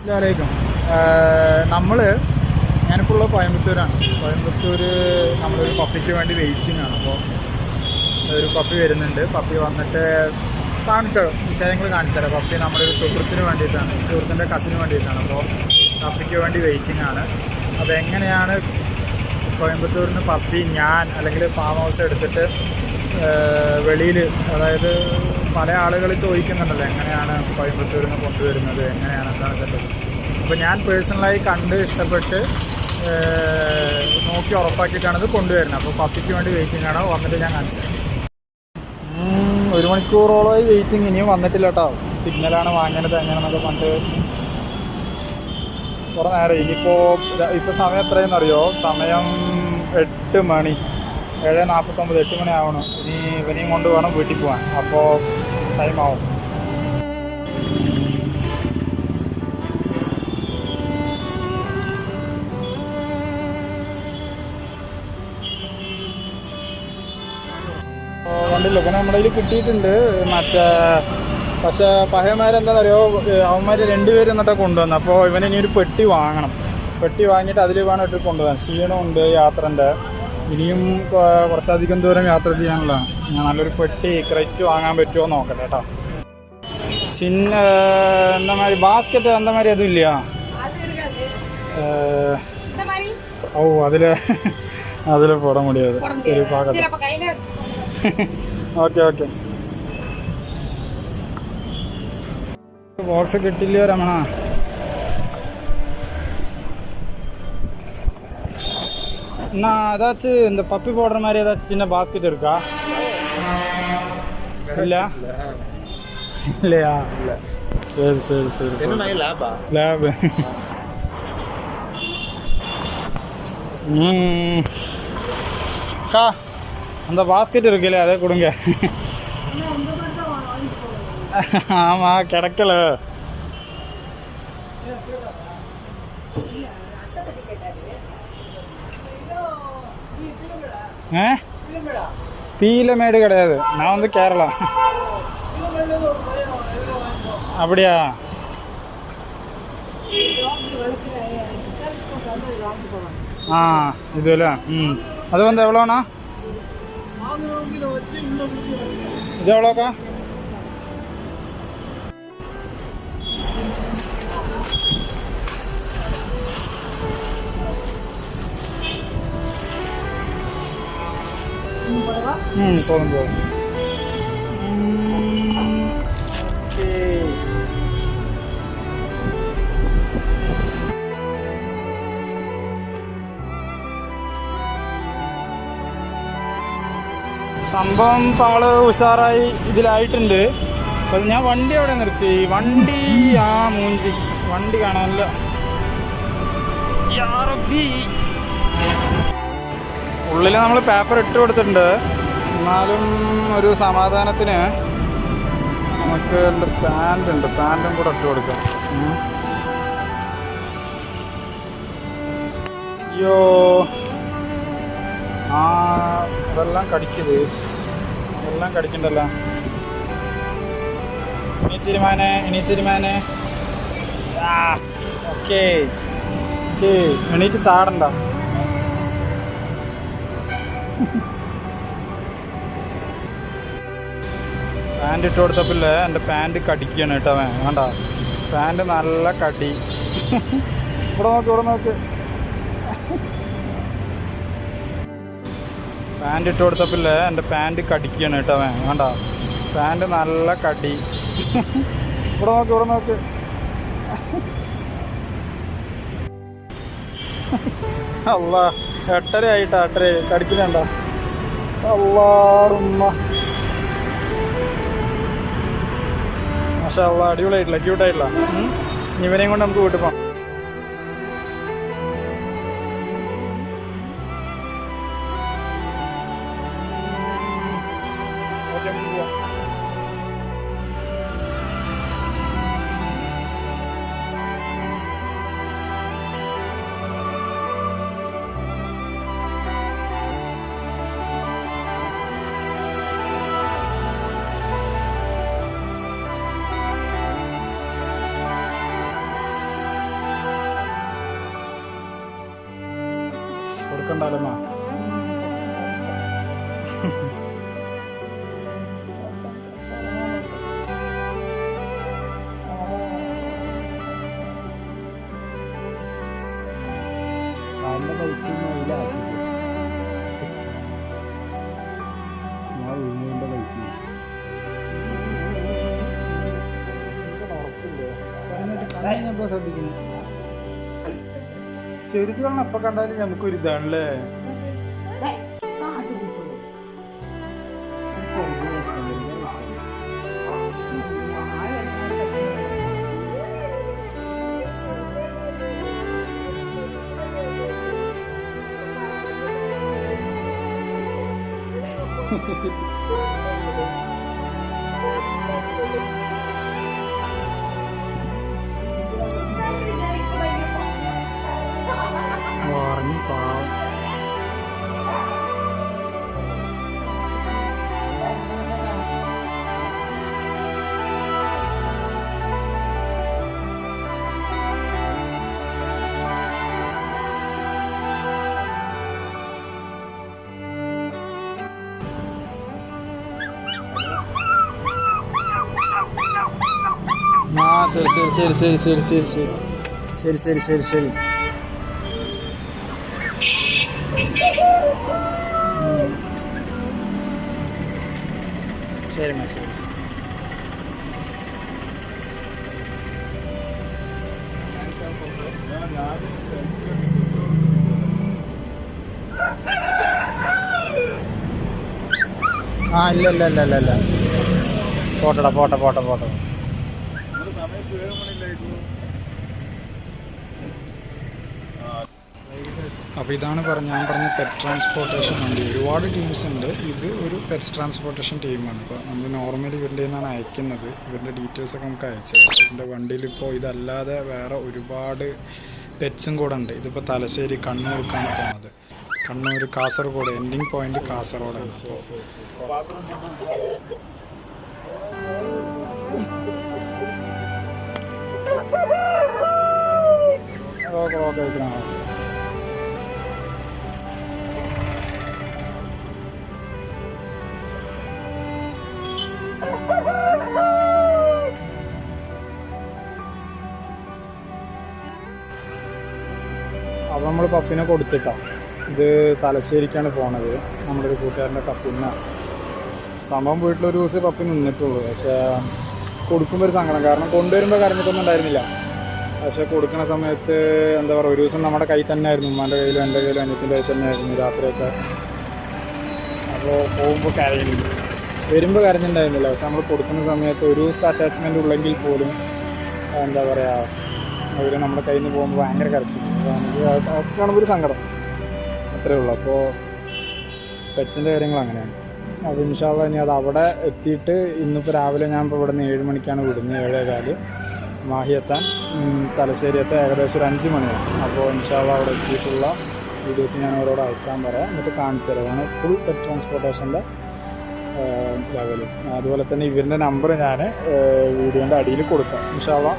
അസ്സലാമലൈക്കും. നമ്മൾ ഞാനിപ്പോൾ ഉള്ളത് കോയമ്പത്തൂരാണ്. കോയമ്പത്തൂർ നമ്മളൊരു പപ്പിക്ക് വേണ്ടി വെയിറ്റിംഗ് ആണ്. അപ്പോൾ ഒരു പപ്പി വരുന്നുണ്ട്. പപ്പി വന്നിട്ട് കാണിച്ചോ വിഷയങ്ങൾ കാണിച്ചാലോ പപ്പി നമ്മുടെ ഒരു സുഹൃത്തിന് വേണ്ടിയിട്ടാണ് സുഹൃത്തിന്റെ കസിന് വേണ്ടിയിട്ടാണ്. അപ്പോൾ പപ്പിക്ക് വേണ്ടി വെയിറ്റിംഗ് ആണ്. അപ്പോൾ എങ്ങനെയാണ് കോയമ്പത്തൂരിൽ നിന്ന് പപ്പി ഞാൻ അല്ലെങ്കിൽ ഫാം ഹൗസ് എടുത്തിട്ട് വെളിയിൽ അതായത് പല ആളുകൾ ചോദിക്കുന്നുണ്ടല്ലോ എങ്ങനെയാണ് കോയമ്പത്തൂരിൽ നിന്ന് കൊണ്ടുവരുന്നത് എങ്ങനെയാണ് എന്താണ് സെറ്റപ്പ്? അപ്പോൾ ഞാൻ പേഴ്സണലായി കണ്ട് ഇഷ്ടപ്പെട്ട് നോക്കി ഉറപ്പാക്കിയിട്ടാണ് ഇത് കൊണ്ടുവരുന്നത്. അപ്പോൾ പപ്പിക്ക് വേണ്ടി വെയിറ്റിംഗ് ആണ്. വന്നിട്ട് ഞാൻ കാണിച്ചത് ഒരു മണിക്കൂറോളമായി വെയിറ്റിംഗ് ഇനിയും വന്നിട്ടില്ല കേട്ടോ സിഗ്നലാണ് വാങ്ങേണ്ടത് എങ്ങനെയാണെന്നൊക്കെ പറഞ്ഞിട്ട് കുറേ നേരം ഇനിയിപ്പോൾ ഇപ്പോൾ സമയം എത്രയെന്നറിയോ സമയം എട്ട് മണി. ഏഴ് നാൽപ്പത്തൊമ്പത് എട്ട് മണിയാവണം ഇനി ഇവനെയും കൊണ്ട് വേണം വീട്ടിൽ പോകാൻ അപ്പോൾ ടൈം ആവും. ഇവനെ നമ്മുടെ കയ്യിൽ കിട്ടിയിട്ടുണ്ട്. മറ്റേ പക്ഷേ പറയുക അവന്മാർ രണ്ടുപേരും എന്നിട്ട് കൊണ്ടുവന്നു. അപ്പോൾ ഇനി ഒരു പെട്ടി വാങ്ങണം. പെട്ടി വാങ്ങിയിട്ട് അതിൽ വേണം ഇട്ട് കൊണ്ടുപോകാൻ ക്ഷീണമുണ്ട് യാത്രന്റെ. ഇനിയും കുറച്ചധികം ദൂരം യാത്ര ചെയ്യാനുള്ളതാണ്. ഞാൻ നല്ലൊരു പെട്ടി ക്രെറ്റ് വാങ്ങാൻ പറ്റുമോ നോക്കട്ടെ കേട്ടോ. ചിന്ന എന്താ മാതിരി ബാസ്ക്കറ്റ് എന്താ മാതിരി അതും ഇല്ല. ഓ അതിൽ അതിൽ പോട മുടിയത് ശരി പാകത്തിൽ ഓക്കെ ഓക്കെ. ബോക്സ് കിട്ടില്ല രമണ? அண்ணா ஏதாச்சும் இந்த பப்பி போடுற மாதிரி ஏதாச்சும் சின்ன பாஸ்கெட் இருக்கா? இல்ல இல்லையா? சரி சரி சரி. லேபா லேப் அக்கா அந்த பாஸ்கெட் இருக்குல்ல அதை கொடுங்க. ஆமாம் கிடைக்கல. ஆ? பீலமேடு கிடையாது. நான் வந்து கேரளா. அப்படியா? ஆ இதுல ம். அது வந்து எவ்வளோண்ணா? இது எவ்வளோக்கா? തോന്നും തോന്നും സംഭവം നമ്മൾ ഉഷാറായി ഇതിലായിട്ടുണ്ട്. അപ്പം ഞാൻ വണ്ടി അവിടെ നിർത്തി. വണ്ടി ആ മൂഞ്ചി. വണ്ടി കാണാനല്ല ഉള്ളിൽ നമ്മൾ പേപ്പർ ഇട്ട് കൊടുത്തിട്ടുണ്ട്. എന്നാലും ഒരു സമാധാനത്തിന് നമുക്ക് എന്റെ പാന്റ് ഉണ്ട്. പാന്റും കൂടെ ഇട്ട് കൊടുക്കാം. അയ്യോ. ആ അതെല്ലാം കടിക്കത് അതെല്ലാം കടിക്കണ്ടല്ലോ. ഇനി ഇനിച്ചിരിമാനെ ഇനി ചിരുമാനെ ആ ഓക്കേ. ഓക്കേ. എണീറ്റ് ചാടണ്ട. പാന്റ് ഇട്ട് കൊടുത്തപ്പോൾ എന്റെ പാന്റ് കടിക്കുകയാണ് കേട്ടോ അവൻ. വേണ്ട പാന്റ് നല്ല കടി. ഇവിടെ നോക്ക് ഇവിടെ നോക്ക്. പാന്റ് ഇട്ട് കൊടുത്തപ്പോൾ എന്റെ പാന്റ് കടിക്കുകയാണ് കേട്ടോ അവൻ. വേണ്ട പാന്റ് നല്ല കടി. ഇവിടെ നോക്ക് ഇവിടെ നോക്ക്. അല്ല എട്ടര ആയിട്ടാ എട്ടര കടിക്കുന്നുണ്ടോ അല്ലാറുമ്മ അല്ല അടിപൊളിയായിട്ടില്ല ക്യൂട്ടായിട്ടില്ല ഇവനെയും കൊണ്ട് നമുക്ക് വീട്ടിൽ പോകാം. കണ്ടാലമ്മ ഞാൻ ശ്രദ്ധിക്കുന്നു? ചെറുത് കാണാൻ എപ്പോ കണ്ടാലും നമുക്കൊരു ഇതാണല്ലേ ആ ശരി ശരി ശരി ശരി ശരി ശരി ശരി ശരി ശരി ശരി ശരി ഉം. ശരി മാ ശരി ശരി. ആ ഇല്ല ഇല്ല ഇല്ല ഇല്ല ഇല്ല പോട്ടടാ പോട്ടെ പോട്ടെ പോട്ടെ അപ്പോൾ ഇതാണ് പറഞ്ഞ ഞാൻ പറഞ്ഞ പെറ്റ് ട്രാൻസ്പോർട്ടേഷൻ വണ്ടി. ഒരുപാട് ടീംസ് ഉണ്ട്. ഇത് ഒരു പെറ്റ് ട്രാൻസ്പോർട്ടേഷൻ ടീമാണ് ഇപ്പോൾ നമ്മൾ നോർമലി ഇവരുടെ നിന്നാണ് അയക്കുന്നത്. ഇവരുടെ ഡീറ്റെയിൽസ് ഒക്കെ നമുക്ക് അയച്ചത് ഇവരുടെ വണ്ടിയിൽ ഇപ്പോൾ ഇതല്ലാതെ വേറെ ഒരുപാട് പെറ്റ്സും കൂടെ ഉണ്ട്. ഇതിപ്പോൾ തലശ്ശേരി കണ്ണൂർക്കാണ് പോകുന്നത്. കണ്ണൂർ കാസർഗോഡ് എൻഡിങ് പോയിന്റ് കാസർഗോഡാണ്. അപ്പോൾ അപ്പോൾ നമ്മൾ പപ്പിനെ കൊടുത്തിട്ടാണ് ഇത് തലശ്ശേരിക്കാണ് പോണത്. നമ്മുടെ ഒരു കൂട്ടുകാരന്റെ കസിനാണ് സംഭവം വീട്ടിലൊരു ദിവസം പപ്പി നിന്നിട്ടുള്ളൂ. പക്ഷേ കൊടുക്കുമ്പോൾ ഒരു സങ്കടം. കാരണം കൊണ്ടുവരുമ്പോൾ കരഞ്ഞിട്ടൊന്നും ഉണ്ടായിരുന്നില്ല. പക്ഷേ കൊടുക്കുന്ന സമയത്ത് എന്താ പറയുക ഒരു ദിവസം നമ്മുടെ കയ്യിൽ തന്നെ ആയിരുന്നു ഉമ്മാന്റെ കയ്യിലും എന്റെ കയ്യിലും അനിയത്തിന്റെ കയ്യിൽ തന്നെ ആയിരുന്നു രാത്രിയൊക്കെ. അപ്പോൾ പോകുമ്പോൾ കരയുന്നു. വരുമ്പോൾ കരഞ്ഞിട്ടുണ്ടായിരുന്നില്ല. പക്ഷെ നമ്മൾ കൊടുക്കുന്ന സമയത്ത് ഒരു ദിവസത്തെ അറ്റാച്ച്മെന്റ് ഉള്ളെങ്കിൽ പോലും എന്താ പറയുക അവർ നമ്മുടെ കയ്യിൽ നിന്ന് പോകുമ്പോൾ ഭയങ്കര കരച്ചിൽ നമുക്ക് അതൊക്കെ കാണുമ്പോൾ ഒരു സങ്കടം. അത്രേ ഉള്ളൂ. അപ്പോൾ പെറ്റ്സിന്റെ കാര്യങ്ങൾ അങ്ങനെയാണ്. അപ്പോൾ ഇൻഷാ ഇനി അത് അവിടെ എത്തിയിട്ട് ഇന്നിപ്പോൾ രാവിലെ ഞാൻ ഇപ്പോൾ ഇവിടെ നിന്ന് ഏഴ് മണിക്കാണ് വിടുന്നത്. ഏഴേകാൽ മാഹി എത്താൻ തലശ്ശേരി എത്താൻ ഏകദേശം ഒരു അഞ്ച് മണിയാണ് അപ്പോൾ ഇൻഷാല്ല അവിടെ എത്തിയിട്ടുള്ള വീഡിയോസ് ഞാൻ അവരോട് അയക്കാൻ പറയാം. എന്നിട്ട് കാണിച്ചു തരാം. ഫുൾ പെറ്റ് ട്രാൻസ്പോർട്ടേഷന്റെ ലെവലും അതുപോലെ തന്നെ ഇവരുടെ നമ്പർ ഞാൻ വീഡിയോന്റെ അടിയിൽ കൊടുക്കാം. ഇൻഷാല്ല